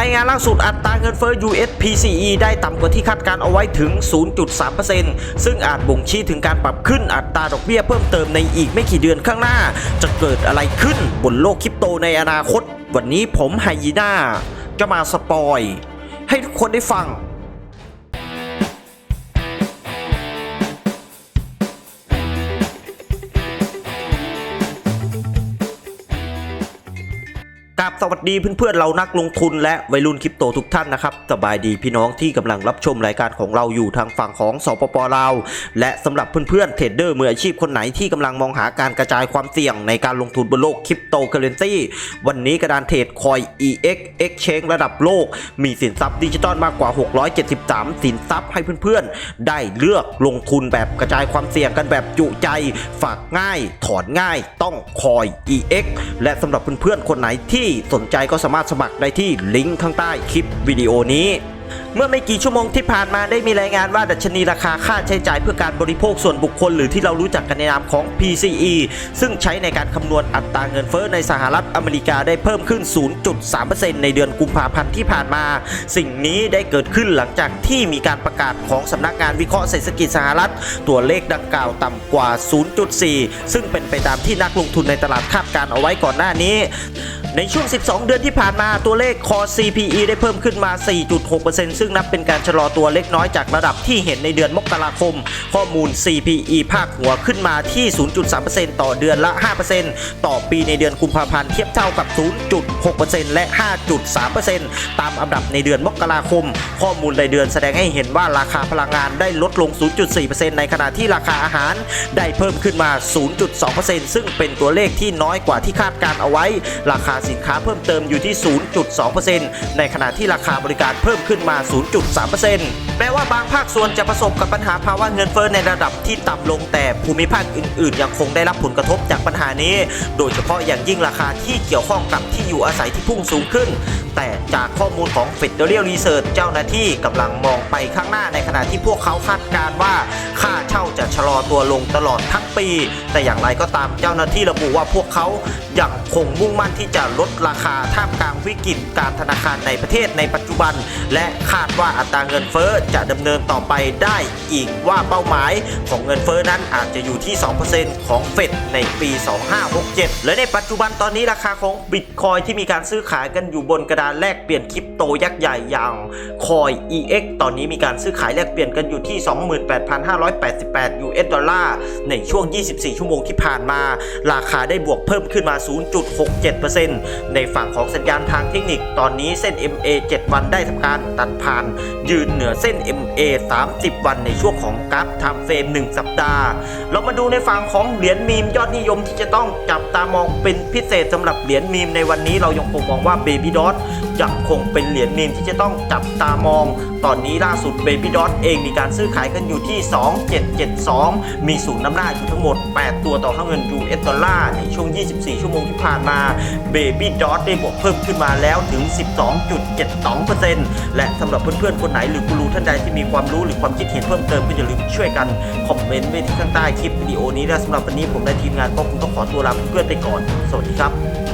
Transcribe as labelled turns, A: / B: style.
A: รายงานล่าสุดอัตราเงินเฟ้อ US PCE ได้ต่ำกว่าที่คาดการเอาไว้ถึง 0.3%ซึ่งอาจบ่งชี้ถึงการปรับขึ้นอัตราดอกเบี้ยเพิ่มเติมในอีกไม่กี่เดือนข้างหน้า จะเกิดอะไรขึ้นบนโลกคริปโตในอนาคต วันนี้ผมไฮยีน่าจะมาสปอย ให้ทุกคนได้ฟัง กับสวัสดีเพื่อนๆเรานักลงทุนและวัยรุ่นคริปโตทุกท่านนะครับสบายดีพี่น้องที่กำลังรับชมรายการของเราอยู่ทางฝั่งของสปปลาวและสำหรับเพื่อนๆเทรดเดอร์มืออาชีพคนไหนที่กำลังมองหาการกระจายความเสี่ยงในการลงทุนบนโลกคริปโตเคอเรนซีวันนี้กระดานเทรดคอย EX Exchange ระดับโลก มีสินทรัพย์ดิจิตอลมากกว่า 673 สินทรัพย์ให้เพื่อนๆ ได้เลือกลงทุนแบบกระจายความเสี่ยงกันแบบจุใจ ฝากง่าย ถอนง่าย ต้องคอย EX และสำหรับเพื่อนๆคนไหนที่สนใจก็สามารถสมัครได้ที่ลิงก์ข้างใต้คลิปวิดีโอนี้ เมื่อไม่กี่ชั่วโมงที่ผ่านมาได้มีรายงานว่าดัชนีราคาค่าใช้จ่ายเพื่อการบริโภคส่วนบุคคล หรือที่เรารู้จักกันในนามของ PCE ซึ่งใช้ในการคำนวณอัตราเงินเฟ้อในสหรัฐอเมริกาได้เพิ่มขึ้น 0.3%ในเดือนกุมภาพันธ์ที่ผ่านมา สิ่งนี้ได้เกิดขึ้นหลังจากที่มีการประกาศของสำนักงานวิเคราะห์เศรษฐกิจสหรัฐ ตัวเลขดังกล่าวต่ำกว่า 0.4 ซึ่งเป็นไปตามที่นักลงทุนในตลาดคาดการเอาไว้ก่อนหน้านี้ ในช่วง 12 เดือนที่ผ่านมาตัวเลข Core CPE ได้เพิ่มขึ้นมา 4.6%ซึ่งนับเป็นการชะลอตัวเล็กน้อยจากระดับที่เห็นในเดือนมกราคม ข้อมูล CPE ภาคหัวขึ้นมาที่ 0.3%ต่อเดือนละ 5%ต่อปีในเดือนกุมภาพันธ์เทียบเท่ากับ 0.6%และ 5.3%ตามอันดับในเดือนมกราคม ข้อมูลรายเดือนแสดงให้เห็นว่าราคาพลังงานได้ลดลง 0.4%ในขณะที่ราคาอาหารได้เพิ่มขึ้นมา 0.2%ซึ่งเป็นตัวเลขที่น้อยกว่าที่คาดการเอาไว้ราคาสินค้าเพิ่มเติมอยู่ที่ 0.2%ในขณะที่ราคาบริการเพิ่มขึ้นมา 0.3%แม้ว่าบางภาคส่วนจะประสบกับปัญหาภาวะเงินเฟ้อในระดับที่ต่ำลงแต่ภูมิภาคอื่น ๆ ยังคงได้รับผลกระทบจากปัญหานี้ โดยเฉพาะอย่างยิ่งราคาที่เกี่ยวข้องกับที่อยู่อาศัยที่พุ่งสูงขึ้น แต่จากข้อมูลของ Federal Reserve เจ้าหน้าที่กำลังมองไปข้างหน้าในขณะที่พวกเขาคาดการณ์ว่า ค่าเช่าจะชะลอตัวลงตลอดทั้งปี แต่อย่างไรก็ตามเจ้าหน้าที่ระบุว่าพวกเขายังคงมุ่งมั่นที่จะลดราคาท่ามกลางวิกฤตการธนาคารในประเทศในปัจจุบัน และคาดว่าอัตราเงินเฟ้อจะดำเนินต่อไปได้อีกว่าเป้าหมายของเงินเฟ้อนั้นอาจจะอยู่ที่ 2%ของเฟดในปี 2567 และในปัจจุบันตอนนี้ราคาของบิตคอยที่มีการซื้อขายกันอยู่บนกระดานแลกเปลี่ยนคริปโตยักษ์ใหญ่อย่างคอย EX ตอนนี้มีการซื้อขายแลกเปลี่ยนกันอยู่ที่ 28,588 US ดอลลาร์ในช่วง 24 ชั่วโมงที่ผ่านมา ราคาได้บวกเพิ่มขึ้นมา 0.67%ในฝั่งของสัญญาณทางเทคนิค ตอนนี้เส้น MA 7 วันได้ทำการตัดผ่าน ยืนเหนือเส้น MA 30 วันในช่วงของกราฟไทม์เฟรม1 สัปดาห์ เรามาดูในฝั่งของเหรียญมีมยอดนิยมที่จะต้องจับตามองเป็นพิเศษสำหรับเหรียญมีมในวันนี้เรายังคงมองว่า Baby Dot ยังคงเป็นเหรียญมีมที่จะต้องจับตามอง ตอนนี้ล่าสุด Baby Dot เองมีการซื้อขายกันอยู่ที่ 2772 มีศูนย์น้ำหน้าอยู่ทั้งหมด 8 ตัวต่อค่าเงิน US ดอลลาร์ในช่วง 24 ชั่วโมงที่ผ่านมา Baby Dot ได้บวกเพิ่มขึ้นมาแล้วถึง 12.72%และสำหรับเพื่อนๆ คนไหนหรือกูรูท่านใดที่มีความรู้หรือความคิดเห็นเพิ่มเติมก็อย่าลืมช่วยกันคอมเมนต์ไว้ที่ข้างใต้คลิปวิดีโอนี้และสำหรับวันนี้ผมและทีมงานก็คงต้องขอตัวลาเพื่อนๆไปก่อน สวัสดีครับ